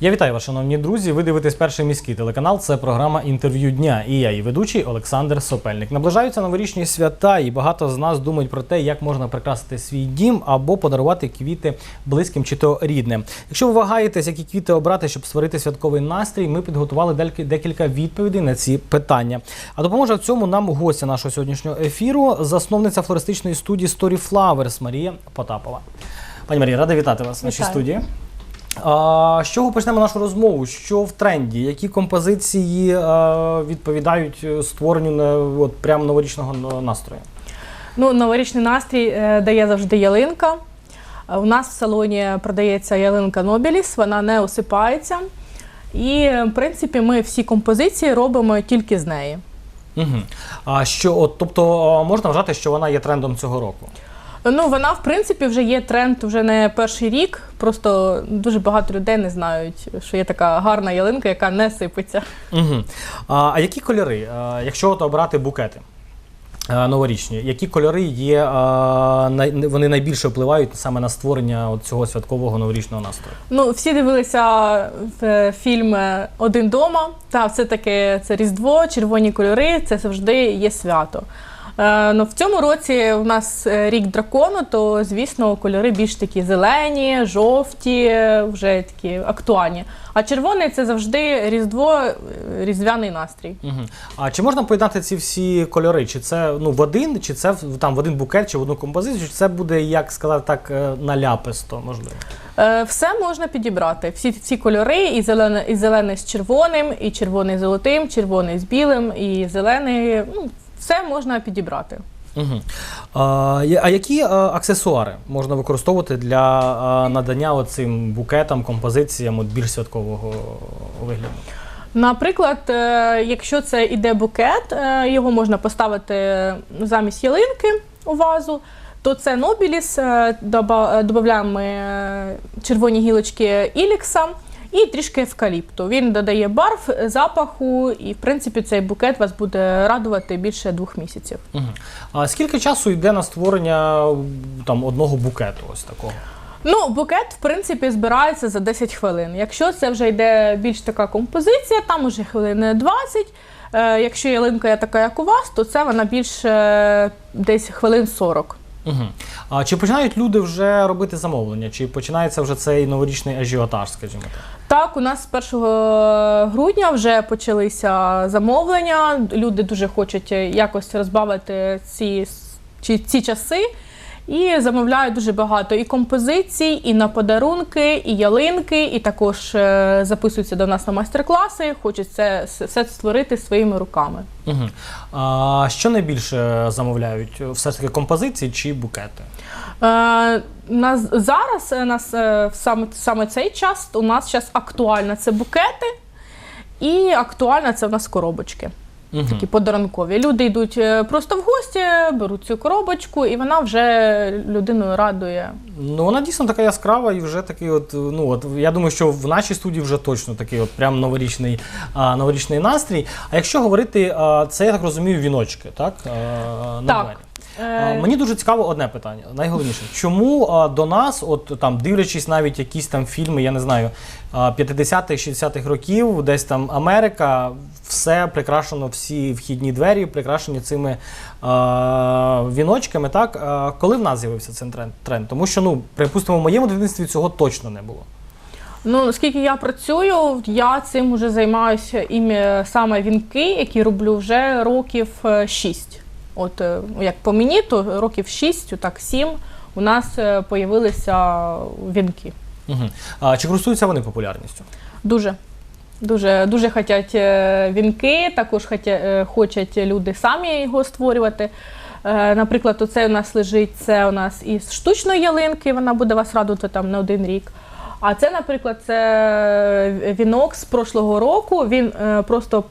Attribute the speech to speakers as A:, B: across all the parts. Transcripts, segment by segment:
A: Я вітаю вас, шановні друзі. Ви дивитесь перший міський телеканал. Це програма інтерв'ю дня. І я, її ведучий Олександр Сопельник. Наближаються новорічні свята, і багато з нас думають про те, як можна прикрасити свій дім або подарувати квіти близьким чи то рідним. Якщо ви вагаєтесь, які квіти обрати, щоб створити святковий настрій, ми підготували декілька відповідей на ці питання. А допоможе в цьому нам гостя нашого сьогоднішнього ефіру, засновниця флористичної студії Story Flowers Марія Потапова. Пані Марія, рада вітати вас в нашій студії. А, з чого почнемо нашу розмову? Що в тренді? Які композиції е, відповідають е, створенню на от прямо новорічного настрою?
B: Ну, новорічний настрій е, дає завжди ялинка. У нас в салоні продається ялинка Нобіліс, вона не осипається. І, в принципі, ми всі композиції робимо тільки з неї.
A: Угу. А що, от, тобто, можна вважати, що вона є трендом цього року?
B: Ну, вона, в принципі, вже є тренд вже не перший рік. Просто дуже багато людей не знають, що є така гарна ялинка, яка не сипеться.
A: Угу. А, а які кольори? Е, якщо от обрати букети новорічні, які кольори є, вони найбільше впливають саме на створення от цього святкового новорічного настрою?
B: Ну, всі дивилися е, фільм Один дома. Та все таки це Різдво, червоні кольори, це завжди є свято. Е, ну, в цьому році у нас е, рік дракону, то звісно кольори більш такі зелені, жовті, вже такі актуальні. А червоний це завжди Різдво, е, різдвяний настрій.
A: Угу. А чи можна поєднати ці всі кольори? Чи це ну, в один, чи це там в один букет, чи в одну композицію, чи це буде, як сказати так, наляписто, можливо?
B: Все можна підібрати. Всі ці кольори, і зелене, і зелений з червоним, і червоний з золотим, червоний з білим, і зелений. Ну, все можна підібрати.
A: Угу. А, а які аксесуари можна використовувати для надання оцим букетам, композиціям от більш святкового вигляду?
B: Наприклад, е, якщо це іде букет, е, його можна поставити замість ялинки у вазу. То це Нобіліс, е, додаємо червоні гілочки Ілікса і трішки евкаліпту. Він додає барв, запаху, і в принципі цей букет вас буде радувати більше двох місяців.
A: Угу. А скільки часу йде на створення там одного букету? Ось такого?
B: Ну, букет, в принципі, збирається за 10 хвилин. Якщо це вже йде більш така композиція, там уже хвилин 20. Е, якщо ялинка є така, як у вас, то це вона більше десь хвилин 40.
A: Угу. А чи починають люди вже робити замовлення? Чи починається вже цей новорічний ажіотаж, скажімо так?
B: Так, у нас з 1 грудня вже почалися замовлення. Люди дуже хочуть якось розбавити ці, ці, ці часи. І замовляють дуже багато і композицій, і на подарунки, і ялинки, і також е, записуються до нас на майстер-класи. Хочуть це все створити своїми руками.
A: Угу. А що найбільше замовляють? Все ж таки композиції чи букети?
B: Е, нас зараз е, нас е, саме, саме цей час у нас зараз актуально це букети, і актуально це в нас коробочки.
A: Угу.
B: Такі подарункові. Люди йдуть е, просто в гості, беруть цю коробочку, і вона вже людиною радує.
A: Ну, вона дійсно така яскрава і вже такий, от, ну от я думаю, що в нашій студії вже точно такий от прям новорічний, а, новорічний настрій. А якщо говорити, а, це я так розумію, віночки, так? А, на
B: Так.
A: двері.
B: Е,
A: Мені дуже цікаво одне питання. Найголовніше, чому а, до нас, от там дивлячись навіть якісь там фільми, я не знаю, а, 50-х, 60-х років, десь там Америка, все прикрашено, всі вхідні двері прикрашені цими а, віночками. Так, а, коли в нас з'явився цей тренд? Тому що, ну, припустимо, в моєму дитинстві цього точно не було.
B: Ну, наскільки я працюю, я цим вже займаюся ім'я саме вінки, які роблю вже років 6. От е, як по мені, то років 6, отак 7 у нас е, появилися вінки.
A: Угу. А, чи користуються вони популярністю?
B: Дуже. Дуже, дуже хочуть е, вінки, також хочуть люди самі його створювати. Наприклад, оце у нас лежить, це у нас із штучної ялинки, вона буде вас радувати там на один рік. А це, наприклад, це вінок з прошлого року. Він просто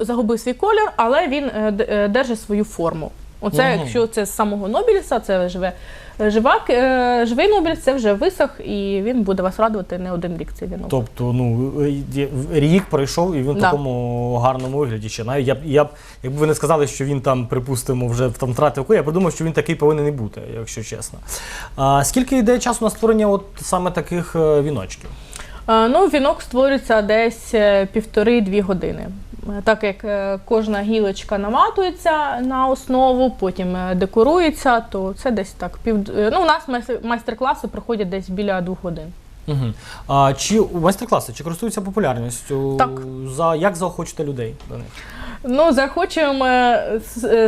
B: загубив свій колір, але він е, е, держить свою форму. Оце,
A: Мгм.
B: якщо це з самого Нобіліса, це живе живак, е, живий Нобіліс, це вже висох, і він буде вас радувати не один рік цей вінок.
A: Тобто, ну рік пройшов і він в
B: Да.
A: такому гарному вигляді ще. Навіть я б я б, якби ви не сказали, що він там, припустимо, вже там втратив колір, я подумав, що він такий повинен і бути, якщо чесно. А скільки йде часу на створення от саме таких віночків?
B: Ну, вінок створюється десь півтори-дві години. Е, Так як е, кожна гілочка наматується на основу, потім е, декорується, то це десь так пів. Ну, у нас майстер-класи проходять десь біля двох годин.
A: Угу. А, чи майстер-класи чи користуються популярністю?
B: Так.
A: За, як заохочити людей до них?
B: Ну, захочуємо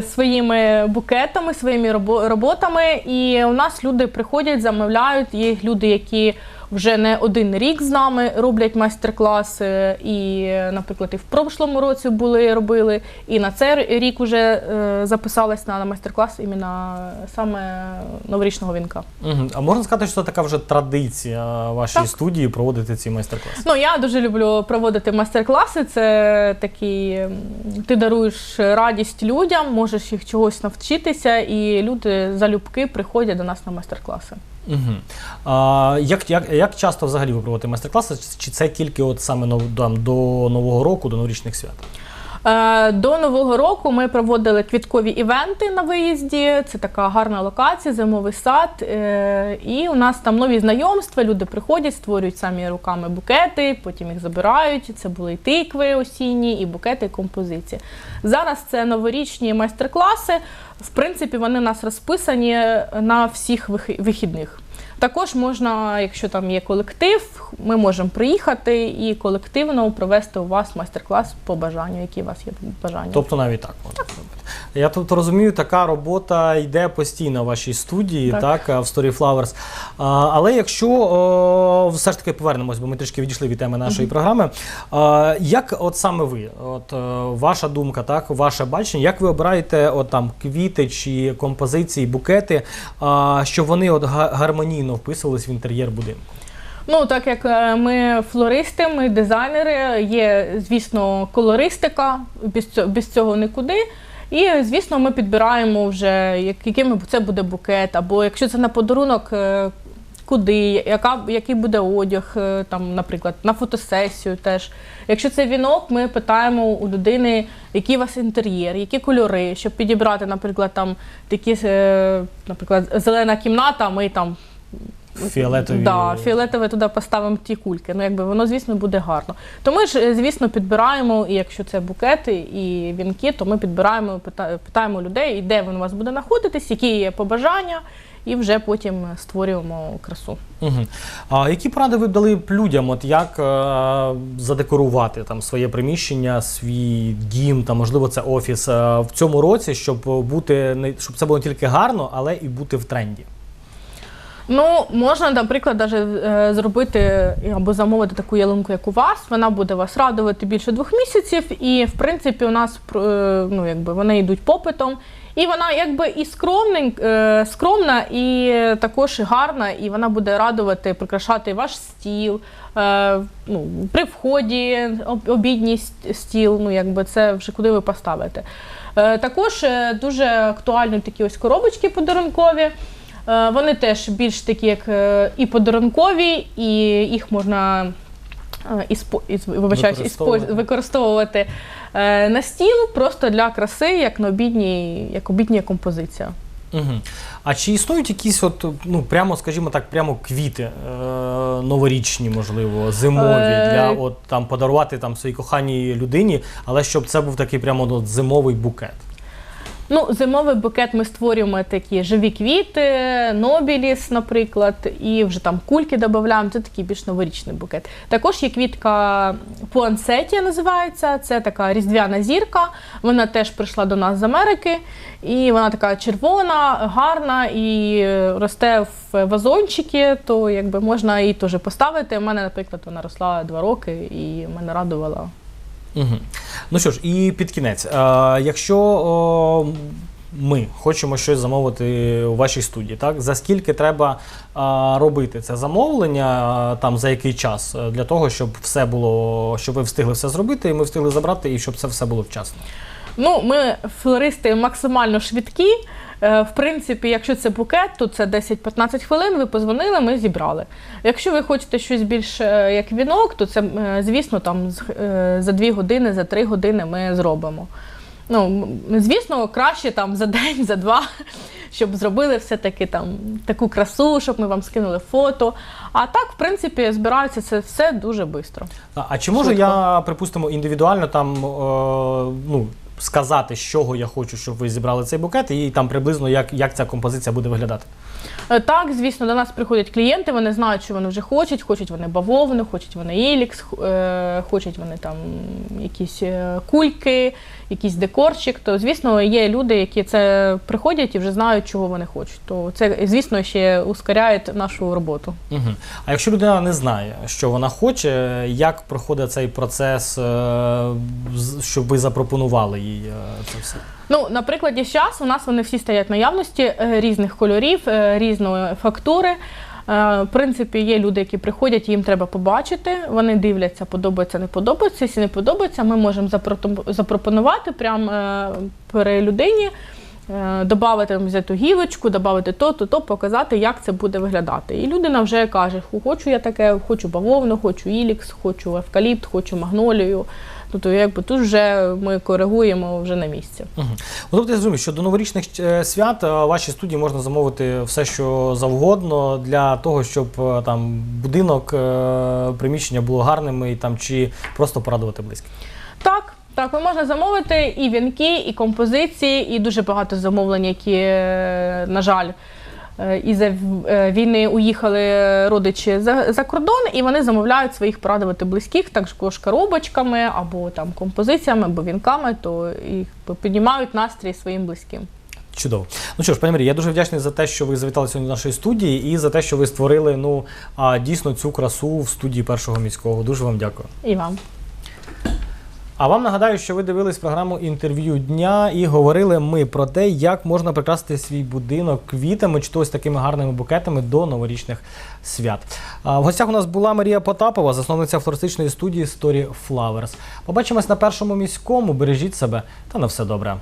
B: своїми букетами, своїми роботами. І у нас люди приходять, замовляють. Є люди, які вже не один рік з нами роблять майстер-класи. І, наприклад, і в прошлому році були, робили, і на цей рік вже е, записались на майстер-клас іменно саме новорічного вінка.
A: Угу. А можна сказати, що це така вже традиція вашій
B: Так.
A: студії проводити ці майстер-класи?
B: Ну, я дуже люблю проводити майстер-класи. Це такий, ти даруєш радість людям, можеш їх чогось навчитися, і люди залюбки приходять до нас на майстер-класи.
A: Угу. А, як, як, як часто взагалі ви проводите майстер-класи? Чи це тільки от саме нов, там, до Нового року, до новорічних свят?
B: Е, До нового року ми проводили квіткові івенти на виїзді. Це така гарна локація, зимовий сад. Е, І у нас там нові знайомства. Люди приходять, створюють самі руками букети, потім їх забирають. Це були і тикви осінні, і букети, і композиції. Зараз це новорічні майстер-класи. В принципі, вони у нас розписані на всіх вихідних. Також можна, якщо там є колектив, ми можемо приїхати і колективно провести у вас майстер-клас по бажанню, які у вас є бажання.
A: Тобто навіть так можна зробити. Я тут розумію, така робота йде постійно в вашій студії, так,
B: Так.
A: в Story Flowers. А, але якщо о, все ж таки повернемось, бо ми трішки відійшли від теми нашої програми. А, як от саме ви, от е, ваша думка, так, ваше бачення, як ви обираєте от там квіти чи композиції, букети, а, щоб вони от гармонійно вписувались в інтер'єр будинку?
B: Ну, так як е, ми флористи, ми дизайнери, є, звісно, колористика, без цього нікуди. І, звісно, ми підбираємо вже, яким це буде букет, або якщо це на подарунок, е, куди, яка, який буде одяг, е, там, наприклад, на фотосесію теж. Якщо це вінок, ми питаємо у людини, який у вас інтер'єр, які кольори, щоб підібрати, наприклад, там такі, е, наприклад, зелена кімната, ми там
A: Фіолетові.
B: Да, фіолетове туди поставимо ті кульки. Ну, якби воно, звісно, буде гарно. То ми ж, звісно, підбираємо, і якщо це букети і вінки, то ми підбираємо, пита- питаємо людей, і де він у вас буде знаходитись, які є побажання, і вже потім створюємо красу.
A: Угу. А які поради ви б дали б людям, от як е, задекорувати там своє приміщення, свій дім, там можливо це офіс е, в цьому році, щоб бути не щоб це було не тільки гарно, але і бути в тренді?
B: Ну, можна, наприклад, даже, е, зробити або замовити таку ялинку, як у вас. Вона буде вас радувати більше двох місяців, і в принципі у нас е, ну, якби, вони йдуть попитом. І вона якби і скромнень, е, скромна, і також гарна, і вона буде радувати, прикрашати ваш стіл. Е, ну, при вході об- обідній стіл, ну якби це вже куди ви поставите. Е, також е, дуже актуальні такі ось коробочки подарункові. Е, Вони теж більш такі, як е, і подарункові, і їх можна е, із, вибачаюсь, ісpo,
A: Використовувати.
B: використовувати на стіл просто для краси, як на обідній, як обідня композиція.
A: Угу. А чи існують якісь, от, ну прямо, скажімо так, прямо квіти е, новорічні, можливо, зимові, для от там подарувати там своїй коханій людині, але щоб це був такий прямо от, зимовий букет?
B: Ну, зимовий букет ми створюємо такі живі квіти, нобіліс, наприклад, і вже там кульки додаємо. Це такий більш новорічний букет. Також є квітка пуансетія, називається. Це така різдвяна зірка. Вона теж прийшла до нас з Америки, і вона така червона, гарна і росте в вазончики, то якби можна її теж поставити. У мене, наприклад, вона росла два роки і мене радувала.
A: Угу. Ну що ж, і під кінець, е, якщо о, ми хочемо щось замовити у вашій студії, так за скільки треба е, робити це замовлення, там за який час, е, для того, щоб все було, щоб ви встигли все зробити, і ми встигли забрати, і щоб це все було вчасно.
B: Ну, ми флористи максимально швидкі. Е, В принципі, якщо це букет, то це 10-15 хвилин. Ви позвонили, ми зібрали. Якщо ви хочете щось більш е, як вінок, то це, е, звісно, там е, за 2 години, за 3 години ми зробимо. Ну, звісно, краще там за день, за два, щоб зробили все-таки там таку красу, щоб ми вам скинули фото. А так, в принципі, збирається це все дуже швидко.
A: А, а чи можу
B: Швидко.
A: я, припустимо, індивідуально там е, ну, сказати, з чого я хочу, щоб ви зібрали цей букет, і там приблизно як, як ця композиція буде виглядати?
B: Е, Так, звісно, до нас приходять клієнти, вони знають, що вони вже хочуть. Хочуть вони бавовну, хочуть вони ілікс, е, хочуть вони там якісь е, кульки, якийсь декорчик. То, звісно, є люди, які це приходять і вже знають, чого вони хочуть. То це, звісно, ще ускоряє нашу роботу.
A: Угу. А якщо людина не знає, що вона хоче, як проходить цей процес, щоб ви запропонували їй це все?
B: Ну, на прикладі зараз у нас вони всі стоять на наявності е, різних кольорів, е, різної фактури. Е, В принципі, є люди, які приходять, їм треба побачити. Вони дивляться, подобається, не подобається. Якщо не подобається, ми можемо запропонувати прямо при людині. Е, Добавити взяти гілочку, додати то, то, то, показати, як це буде виглядати. І людина вже каже: хочу я таке, хочу бавовну, хочу ілікс, хочу евкаліпт, хочу магнолію. Тобто, якби тут вже ми коригуємо вже на місці.
A: Угу. Тобто я розумію, що до новорічних е, свят е, в вашій студії можна замовити все, що завгодно для того, щоб е, там будинок, е, приміщення було гарним і там чи просто порадувати близьких.
B: Так, так, ви можна замовити і вінки, і композиції, і дуже багато замовлень, які, е, на жаль, е, із-за е, війни уїхали родичі за, за кордон, і вони замовляють своїх порадувати близьких, також коробочками, або там композиціями, або вінками, то і піднімають настрій своїм близьким.
A: Чудово. Ну що ж, пані Марія, я дуже вдячний за те, що ви завітали сьогодні до нашої студії, і за те, що ви створили ну дійсно цю красу в студії першого міського. Дуже вам дякую.
B: І вам.
A: А вам нагадаю, що ви дивились програму інтерв'ю дня і говорили ми про те, як можна прикрасити свій будинок квітами чи то ось такими гарними букетами до новорічних свят. А в гостях у нас була Марія Потапова, засновниця флористичної студії Story Flowers. Побачимось на першому міському. Бережіть себе та на все добре.